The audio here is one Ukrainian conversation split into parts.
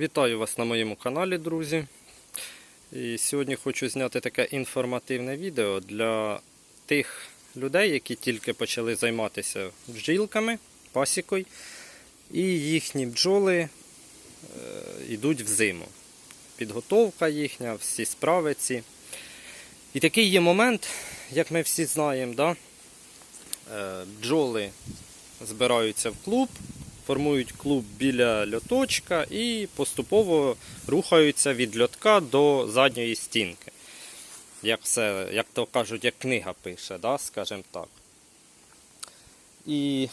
Вітаю вас на моєму каналі, друзі. І сьогодні хочу зняти таке інформативне відео для тих людей, які тільки почали займатися бджілками, пасікою, і їхні бджоли е, йдуть в зиму. Підготовка їхня, всі справи ці. І такий є момент, як ми всі знаємо, да? е, бджоли збираються в клуб, формують клуб біля льоточка і поступово рухаються від льотка до задньої стінки. Як все, як то кажуть, як книга пише, да, скажімо так. І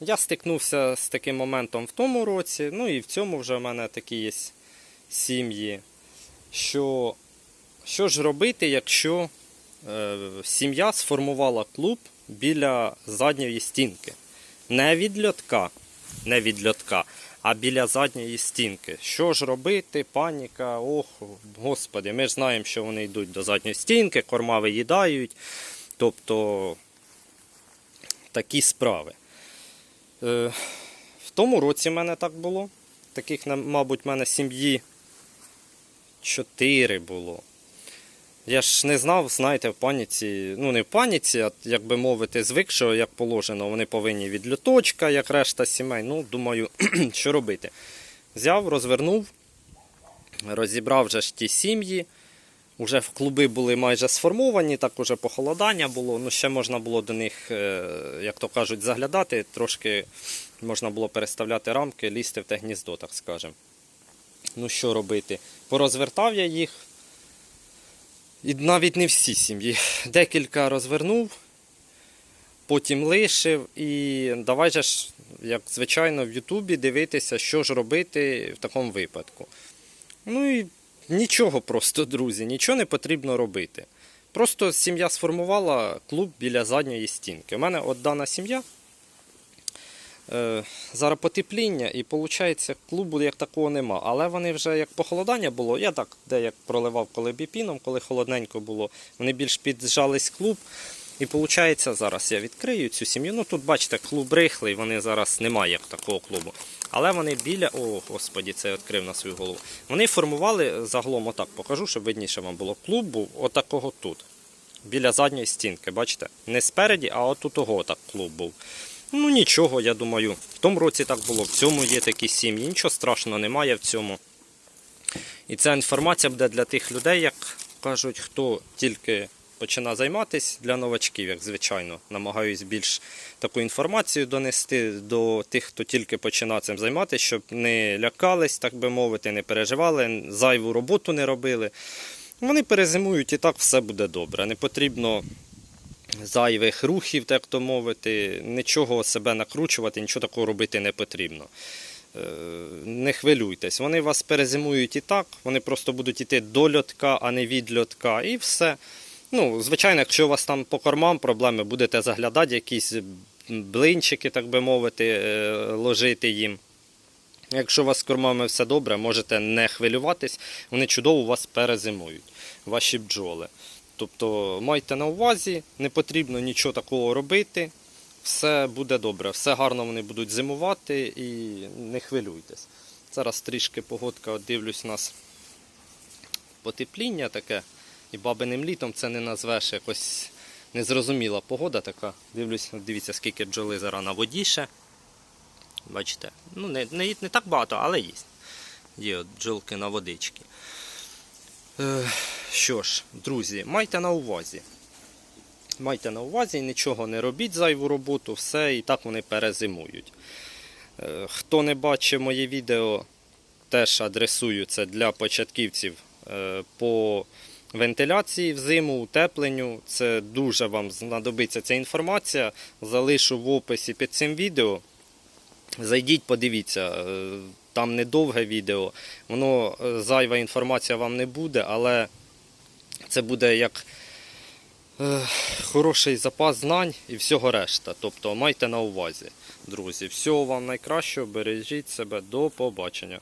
я стикнувся з таким моментом в тому році, ну і в цьому вже в мене такі є сім'ї. Що, що ж робити, якщо е, сім'я сформувала клуб біля задньої стінки? Не від льотка, не від льотка, а біля задньої стінки. Що ж робити? Паніка, ох, господи, ми ж знаємо, що вони йдуть до задньої стінки, корма виїдають. Тобто такі справи. Е, в тому році в мене так було. Таких, мабуть, в мене сім'ї чотири було. Я ж не знав, знаєте, в паніці, ну не в паніці, а як би мовити, звик, що як положено, вони повинні від люточка, як решта сімей. Ну, думаю, що робити. Взяв, розвернув, розібрав вже ж ті сім'ї. Уже в клуби були майже сформовані, так уже похолодання було. Ну, ще можна було до них, е, як то кажуть, заглядати, трошки можна було переставляти рамки, лізти в те гніздо, так скажемо. Ну, що робити? Порозвертав я їх. І навіть не всі сім'ї. Декілька розвернув, потім лишив. І давай же ж, як звичайно, в Ютубі дивитися, що ж робити в такому випадку. Ну і нічого просто, друзі, нічого не потрібно робити. Просто сім'я сформувала клуб біля задньої стінки. У мене от дана сім'я. Е, зараз потепління, і виходить, клубу як такого нема. Але вони вже як похолодання було, я так де як проливав коли біпіном, коли холодненько було, вони більш піджались клуб. І виходить, зараз я відкрию цю сім'ю. Ну тут бачите, клуб рихлий, вони зараз немає як такого клубу. Але вони біля. О, господі, це я відкрив на свою голову. Вони формували загалом, отак покажу, щоб видніше вам було. Клуб був отакого тут. Біля задньої стінки, бачите? Не спереді, а от у того так клуб був. Ну нічого, я думаю, в тому році так було, в цьому є такі сім'ї, нічого страшного немає в цьому. І ця інформація буде для тих людей, як кажуть, хто тільки починає займатися для новачків, як звичайно. Намагаюсь більш таку інформацію донести до тих, хто тільки починає цим займатися, щоб не лякались, так би мовити, не переживали, зайву роботу не робили. Вони перезимують і так все буде добре. Не потрібно зайвих рухів, так то мовити, нічого себе накручувати, нічого такого робити не потрібно. Е, Не хвилюйтесь, вони вас перезимують і так, вони просто будуть йти до льотка, а не від льотка, і все. Ну, звичайно, якщо у вас там по кормам проблеми, будете заглядати, якісь блинчики, так би мовити, е, ложити їм. Якщо у вас з кормами все добре, можете не хвилюватись, вони чудово вас перезимують, ваші бджоли. Тобто майте на увазі, не потрібно нічого такого робити, все буде добре, все гарно вони будуть зимувати і не хвилюйтесь. Зараз трішки погодка, дивлюсь, у нас потепління таке, і бабиним літом це не назвеш якось незрозуміла погода така. Дивлюсь, дивіться, скільки бджоли зараз на воді ще. Бачите, ну не, не, не так багато, але є. Є от бджолки на водички. Е, що ж, друзі, майте на увазі. Майте на увазі, нічого не робіть зайву роботу, все і так вони перезимують. Е, Хто не бачив моє відео, теж адресую це для початківців е, по вентиляції взиму, утепленню. Це дуже вам знадобиться ця інформація. Залишу в описі під цим відео. Зайдіть, подивіться, е, там недовге відео, воно зайва інформація вам не буде, але це буде як е, хороший запас знань і всього решта. Тобто майте на увазі, друзі. Всього вам найкращого, бережіть себе, до побачення.